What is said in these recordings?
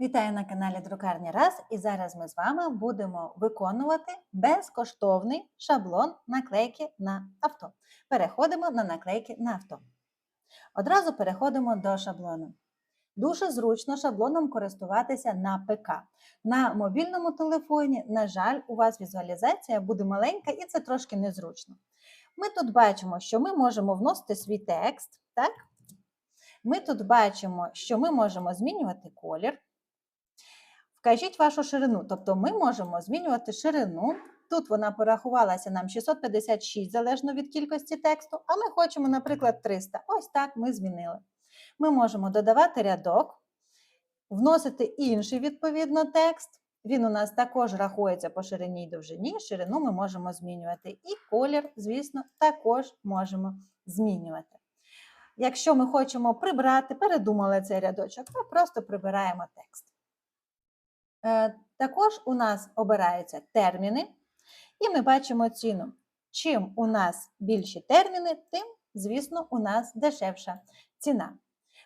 Вітаю на каналі Друкарня Раз і зараз ми з вами будемо виконувати безкоштовний шаблон наклейки на авто. Переходимо на наклейки на авто. Одразу переходимо до шаблону. Дуже зручно шаблоном користуватися на ПК. На мобільному телефоні, на жаль, у вас візуалізація буде маленька і це трошки незручно. Ми тут бачимо, що ми можемо вносити свій текст. так? Ми тут бачимо, що ми можемо змінювати колір. Вкажіть вашу ширину, тобто ми можемо змінювати ширину. Тут вона порахувалася нам 656 залежно від кількості тексту, а ми хочемо, наприклад, 300. Ось так ми змінили. Ми можемо додавати рядок, вносити інший відповідно текст. Він у нас також рахується по ширині і довжині. Ширину ми можемо змінювати. І колір, звісно, також можемо змінювати. Якщо ми хочемо прибрати, передумали цей рядочок, ми просто прибираємо текст. Е, Також у нас обираються терміни, і ми бачимо ціну. Чим у нас більші терміни, тим, звісно, у нас дешевша ціна.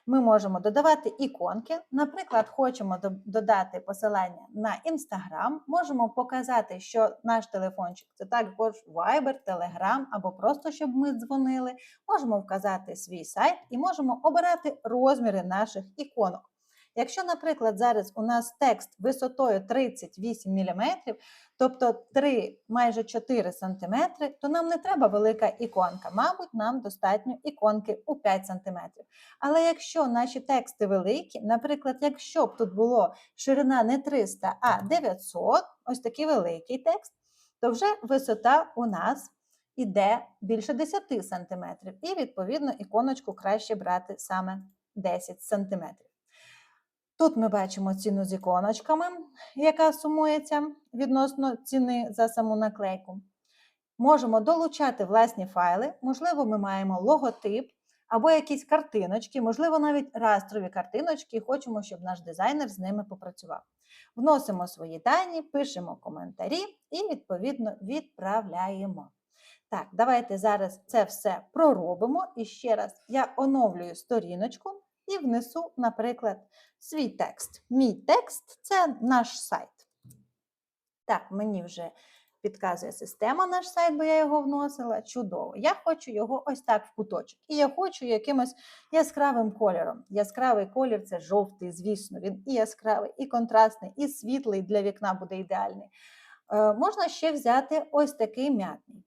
Ми можемо додавати іконки. Наприклад, хочемо додати посилання на Instagram, можемо показати, що наш телефончик це також Viber, Telegram або просто щоб ми дзвонили. Можемо вказати свій сайт і можемо обирати розміри наших іконок. Якщо, наприклад, зараз у нас текст висотою 38 мм, тобто 3 майже 4 см, то нам не треба велика іконка. Мабуть, нам достатньо іконки у 5 см. Але якщо наші тексти великі, наприклад, якщо б тут було ширина не 300, а 900, ось такий великий текст, то вже висота у нас іде більше 10 см. І, відповідно, іконочку краще брати саме 10 см. Тут ми бачимо ціну з іконочками, яка сумується відносно ціни за саму наклейку. Можемо долучати власні файли, можливо, ми маємо логотип або якісь картиночки, можливо, навіть растрові картиночки, і хочемо, щоб наш дизайнер з ними попрацював. Вносимо свої дані, пишемо коментарі і, відповідно, відправляємо. Так, давайте зараз це все проробимо. І ще раз я оновлюю сторіночку і внесу, наприклад, свій текст. Мій текст це наш сайт. Так, мені вже підказує система наш сайт, бо я його вносила. Чудово. Я хочу його ось так в куточок. І я хочу якимось яскравим кольором. Яскравий колір це жовтий, звісно, він і яскравий, і контрастний, і світлий для вікна буде ідеальний. Е, можна ще взяти ось такий м'ятний.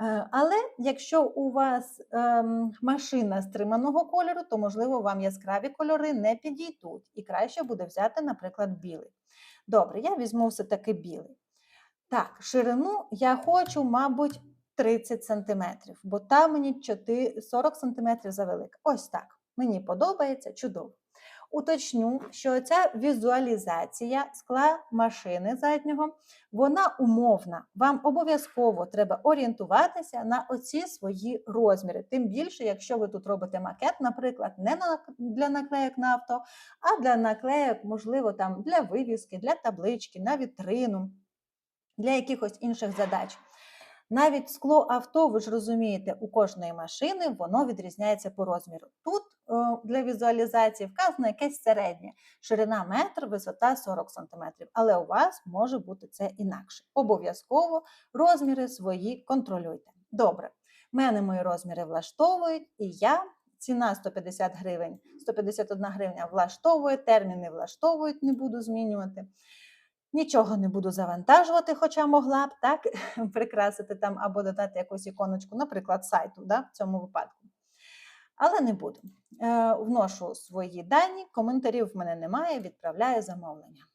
Е, але якщо у вас ем, машина стриманого кольору, то, можливо, вам яскраві кольори не підійдуть. І краще буде взяти, наприклад, білий. Добре, я візьму все-таки білий. Так, ширину я хочу, мабуть, 30 см, бо там мені 40 см завелика. Ось так. Мені подобається чудово. Уточню, що ця візуалізація скла машини заднього, вона умовна. Вам обов'язково треба орієнтуватися на оці свої розміри. Тим більше, якщо ви тут робите макет, наприклад, не для наклеєк на авто, а для наклеєк, можливо, там для вивіски, для таблички, на вітрину, для якихось інших задач. Навіть скло авто, ви ж розумієте, у кожної машини воно відрізняється по розміру. Тут е, для візуалізації вказано якесь середнє, ширина метр, висота 40 см. Але у вас може бути це інакше. Обов'язково розміри свої контролюйте. Добре, мене мої розміри влаштовують, і я. Ціна 150 гривень, 151 гривня влаштовує, терміни влаштовують, не буду змінювати. Нічого не буду завантажувати, хоча могла б так прикрасити там або додати якусь іконочку, наприклад, сайту да, в цьому випадку. Але не буду. Е, Вношу свої дані, коментарів в мене немає, відправляю замовлення.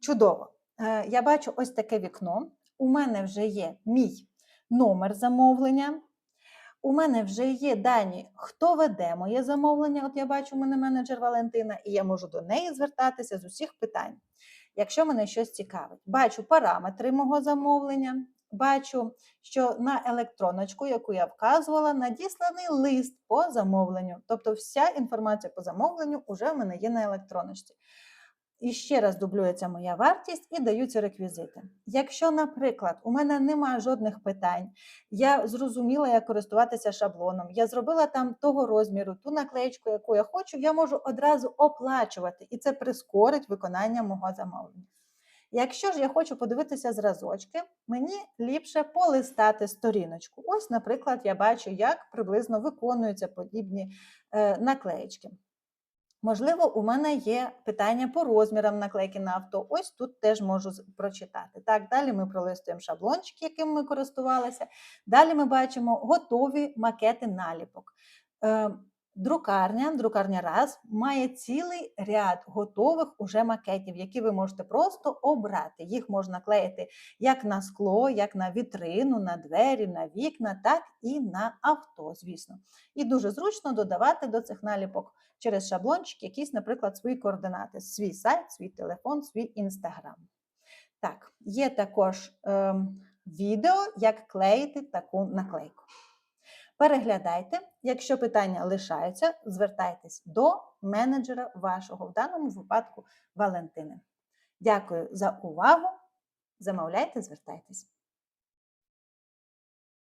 Чудово! Е, Я бачу ось таке вікно. У мене вже є мій номер замовлення. У мене вже є дані, хто веде моє замовлення. От я бачу, у мене менеджер Валентина, і я можу до неї звертатися з усіх питань якщо мене щось цікавить. Бачу параметри мого замовлення, бачу, що на електроночку, яку я вказувала, надісланий лист по замовленню. Тобто, вся інформація по замовленню вже в мене є на електроночці. І ще раз дублюється моя вартість і даються реквізити. Якщо, наприклад, у мене немає жодних питань, я зрозуміла, як користуватися шаблоном, я зробила там того розміру, ту наклеєчку, яку я хочу, я можу одразу оплачувати, і це прискорить виконання мого замовлення. Якщо ж я хочу подивитися зразочки, мені ліпше полистати сторіночку. Ось, наприклад, я бачу, як приблизно виконуються подібні е, наклеєчки. Можливо, у мене є питання по розмірам наклейки на авто. Ось тут теж можу прочитати. Так, далі ми пролистуємо шаблончик, яким ми користувалися. Далі ми бачимо готові макети наліпок. Е, Друкарня, друкарня раз має цілий ряд готових уже макетів, які ви можете просто обрати. Їх можна клеїти як на скло, як на вітрину, на двері, на вікна, так і на авто, звісно. І дуже зручно додавати до цих наліпок через шаблончик якісь, наприклад, свої координати, свій сайт, свій телефон, свій інстаграм. Так, є також ем, відео, як клеїти таку наклейку. Переглядайте, якщо питання лишаються, звертайтесь до менеджера вашого, в даному випадку Валентини. Дякую за увагу. Замовляйте, звертайтесь.